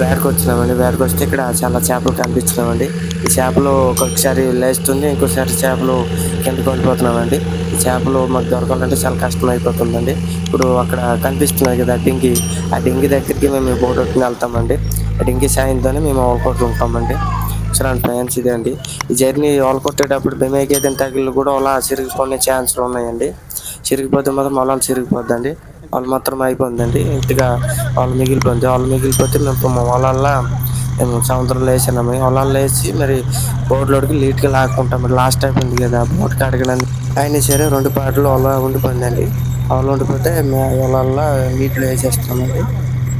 వేటకు వచ్చినామండి వేటకు వస్తే ఇక్కడ చాలా చేపలు కనిపించినామండి ఈ చేపలు ఒక్కొక్కసారి లేస్తుంది ఇంకోసారి చేపలు కిందకు వెళ్ళిపోతున్నామండి ఈ చేపలు మాకు దొరకాలంటే చాలా కష్టం అయిపోతుందండి ఇప్పుడు అక్కడ కనిపిస్తున్నాయి కదా డింగి. ఆ డింగి దగ్గరికి మేము బోట్ ఒట్టుకుని వెళ్తామండి. ఆ డింగి సాయంతోనే మేము ఉంటామండి. చూడండి ఫ్రెండ్స్ ఇదే అండి. ఈ జర్నీ వాళ్ళు కొట్టేటప్పుడు బెమేకి ఏదైనా తగిలి కూడా అలా సిరిగిపోయే ఛాన్స్లు ఉన్నాయండి. చిరిగిపోతే మాత్రం మొలాలు చిరిగిపోద్దండి. వాళ్ళు మాత్రం అయిపోయిందండి. ఇంతగా వాళ్ళు మిగిలిపోయింది. వాళ్ళు మిగిలిపోతే మేము మా వాళ్ళల్లో మేము సముద్రంలో వేసినాము పొలాల్లో వేసి మరి బోట్లోకి నీట్గా లాక్కుంటాం. మరి లాస్ట్ అయిపోయింది కదా బోట్ కడగడానికి. అయినా సరే రెండు పాటలు అలా ఉండిపోయిందండి. అలా ఉండిపోతే వాళ్ళల్లో నీటిలో వేసేస్తామండి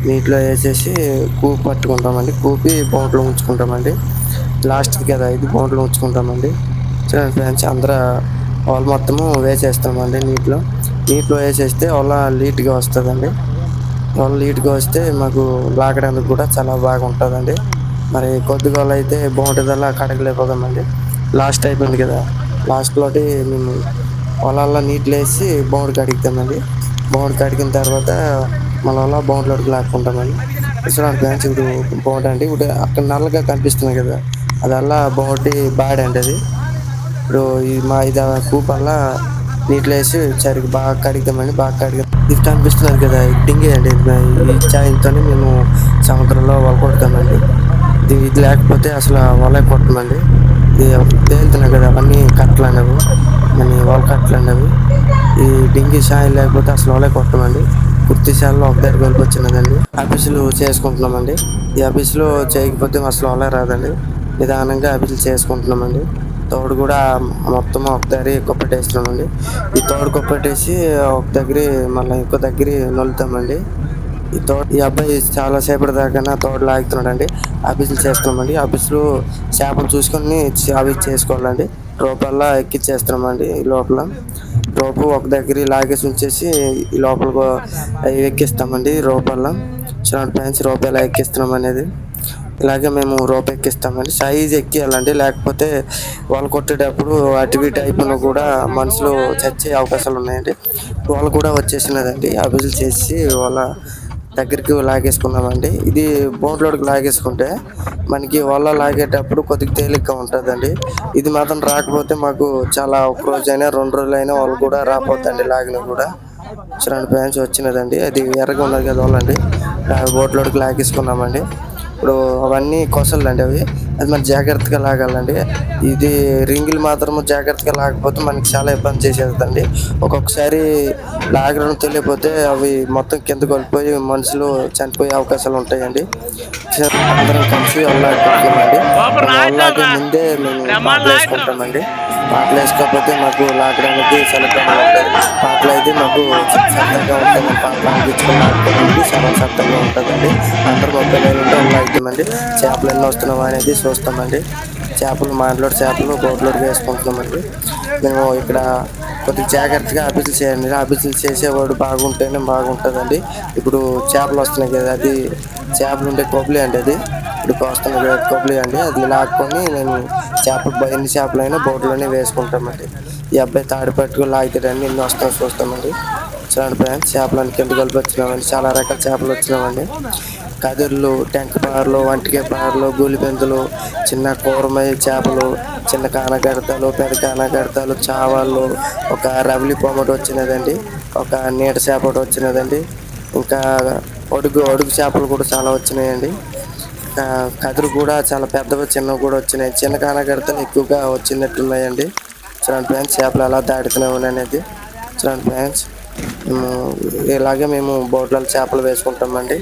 నీటిలో వేసేసి కూపు పట్టుకుంటామండి. కూపి బోట్లో ఉంచుకుంటామండి. లాస్ట్కి కదా ఇది బోట్లో ఉంచుకుంటామండి. చూడండి ఫ్రెండ్స్ అందరూ వాళ్ళు మొత్తము వేసేస్తామండి నీటిలో. నీటిలో వేసేస్తే వాళ్ళ నీట్గా వస్తుందండి. వాళ్ళు నీట్గా వస్తే మాకు లాగడానికి కూడా చాలా బాగా ఉంటుందండి మరి కొద్దిగా అయితే బాగుంటుంది అలా లాస్ట్ అయిపోయింది కదా. లాస్ట్లోటి మేము పొలాల్లో నీటిలో వేసి బౌండ్ కడుగుతామండి. బౌండ్ కడిగిన తర్వాత మన వల్ల బౌండ్లోకి లాక్కుంటామండి. చూడండి ఫ్రెండ్స్ ఇప్పుడు బౌండ్ అండి. ఇప్పుడు అక్కడ నల్లగా కనిపిస్తుంది కదా. అదల్లా బౌండ్ బాడీ అండి అది. ఇప్పుడు ఈ మా ఇది కూపల్లా నీటిలో వేసి సరిగ్గా బాగా కడుగుతామండి బాగా కడిగి ఇది అనిపిస్తున్నారు కదా ఇది డింగి అండి ఈ చాయంతోనే మేము సముద్రంలో వల కొడతామండి. ఇది ఇది లేకపోతే అసలు వల కొట్టమండి. ఇది తేలుతున్నాయి కదా అవన్నీ కట్టలు అనేవి మన వల కట్టలు అనేవి ఈ డింగి సాయం లేకపోతే అసలు వలే కొట్టమండి. కుర్తిశాలలో ఒక దగ్గర వెళ్ళిపోచ్చినదండి ఆఫీసులు చేసుకుంటున్నామండి. ఈ ఆఫీసులో చేయకపోతే అసలు వలే రాదండి. నిదానంగా ఆఫీసులు చేసుకుంటున్నామండి. తోడు కూడా మొత్తం ఒక దగ్గర కొప్పటేస్తున్నామండి ఈ తోడు కొప్పటేసి ఒక దగ్గర మళ్ళీ ఇంకో దగ్గర నొలుతామండి ఈ తోడు ఈ అబ్బాయి చాలా సేపటి దాకా తోడు లాగుతున్నాడండి. ఆఫీసులు చేస్తున్నామండి. ఆఫీసులో చేపలు చూసుకొని అవి చేసుకోవాలండి. రూపాయల ఎక్కిచ్చేస్తున్నామండి ఈ లోపల. రోపు ఒక దగ్గర లాగేసి ఉంచేసి ఈ లోపల ఎక్కిస్తామండి రూపాయల చూడండి ఫ్రెండ్స్ రూపాయల ఎక్కిస్తున్నాం అనేది ఇలాగే మేము రోప్ ఎక్కిస్తామండి సైజ్ ఎక్కియాలండి. లేకపోతే వాళ్ళు కొట్టేటప్పుడు అటు ఇటు అయిపోయినా కూడా మనుషులు చచ్చే అవకాశాలు ఉన్నాయండి. వాళ్ళు కూడా వచ్చేసినదండి. అభిజులు చేసి వాళ్ళ దగ్గరికి లాగేసుకున్నామండి. ఇది బోట్లోకి లాగేసుకుంటే మనకి వల్ల లాగేటప్పుడు కొద్దిగా తేలిగ్గా ఉంటుందండి. ఇది మాత్రం రాకపోతే మాకు చాలా ఒక రోజైనా రెండు రోజులైనా వాళ్ళు కూడా రాపోద్దండి లాగిన కూడా చూడండి ఫ్యాన్స్ వచ్చినదండి. అది ఎర్రగా ఉన్నది కదా వాళ్ళండి బోట్లోకి లాగేసుకున్నామండి. ఇప్పుడు అవన్నీ కొసలు అండి అవి. అది మనం జాగ్రత్తగా లాగాలండి. ఇది రింగులు మాత్రం జాగ్రత్తగా లాగకపోతే మనకి చాలా ఇబ్బంది చేసేదండి ఒక్కొక్కసారి లాగడం తెలియకపోతే అవి మొత్తం కిందకి వెళ్ళిపోయి మనుషులు చనిపోయే అవకాశాలు ఉంటాయండి. అందరం కలిసి అల్లాడుకుంటామండి అల్లాగే ముందే మేము పాటలు వేసుకుంటామండి. పాటలు వేసుకోకపోతే మాకు లాగడానికి ఇబ్బంది ఉంటుంది పాటలు అయితే మాకు సరదాగా ఉంటాయి పాటలు ఆగించుకుని ఆడుకోవడానికి చాలా సరదాగా ఉంటుందండి. అందరూ ముప్పై వేలు చేపలు ఎన్ని వస్తున్నావా అనేది చూస్తామండి. చేపలు మాటలోడు చేపలు బోట్లోకి వేసుకుంటున్నామండి. మేము ఇక్కడ కొద్దిగా జాగ్రత్తగా అభివృద్ధి చేయండి. అభివృద్ధి చేసేవాడు బాగుంటేనే బాగుంటుందండి. ఇప్పుడు చేపలు వస్తున్నాయి కదా అది చేపలు ఉండే కొబ్బలి అండి అది. ఇప్పుడు వస్తున్నాయి కదా కొబ్బలి అండి. అది లాక్కొని నేను చేపలు ఎన్ని చేపలైనా బోట్లోనే వేసుకుంటామండి. ఈ అబ్బాయి తాడు పట్టుకుని లాగుతాడండి ఎన్ని వస్తాం చూస్తామండి. చూడండి ఫ్రెండ్స్ చేపలు కింద కలిపి వచ్చినామండి. చాలా రకాల చేపలు వచ్చినామండి. కదిర్లు టెంక్ పారలు వంటికే పారలు గూలిబెందులు చిన్న కూరమయ్య చేపలు చిన్న కానగడతలు పెద్ద కానగడతలు చావాళ్ళు ఒక రవిలి పొమ్మటి వచ్చినదండి ఒక నీట చేప ఒకటి వచ్చినదండి ఇంకా ఒడుగు ఒడుగు చేపలు కూడా చాలా వచ్చినాయండి. కదురు కూడా చాలా పెద్దవి చిన్నవి కూడా వచ్చినాయి. చిన్న కానగడతలు ఎక్కువగా వచ్చినట్టున్నాయండి. చూడండి ఫ్రెండ్స్ చేపలు ఎలా దాడుతున్నాయి అనేది. చూడండి ఫ్రెండ్స్ మేము ఇలాగే మేము బోట్లలో చేపలు వేసుకుంటామండి.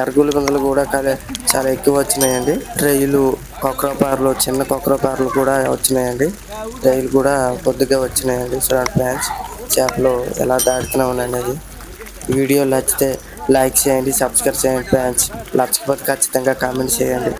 ఎరగులు బిందలు కూడా కలే చాలా ఎక్కువ వచ్చినాయండి. ట్రైలు కొక్రపారలు చిన్న కొక్రపారలు కూడా వచ్చినాయండి. ట్రైలు కూడా కొద్దిగా వచ్చినాయండి. చూడండి ఫ్యాన్స్ చేపలు ఎలా దాడుతున్నాం అది వీడియో నచ్చితే లైక్ చేయండి సబ్స్క్రైబ్ చేయండి ఫ్యాన్స్ నచ్చకపోతే ఖచ్చితంగా కామెంట్ చేయండి.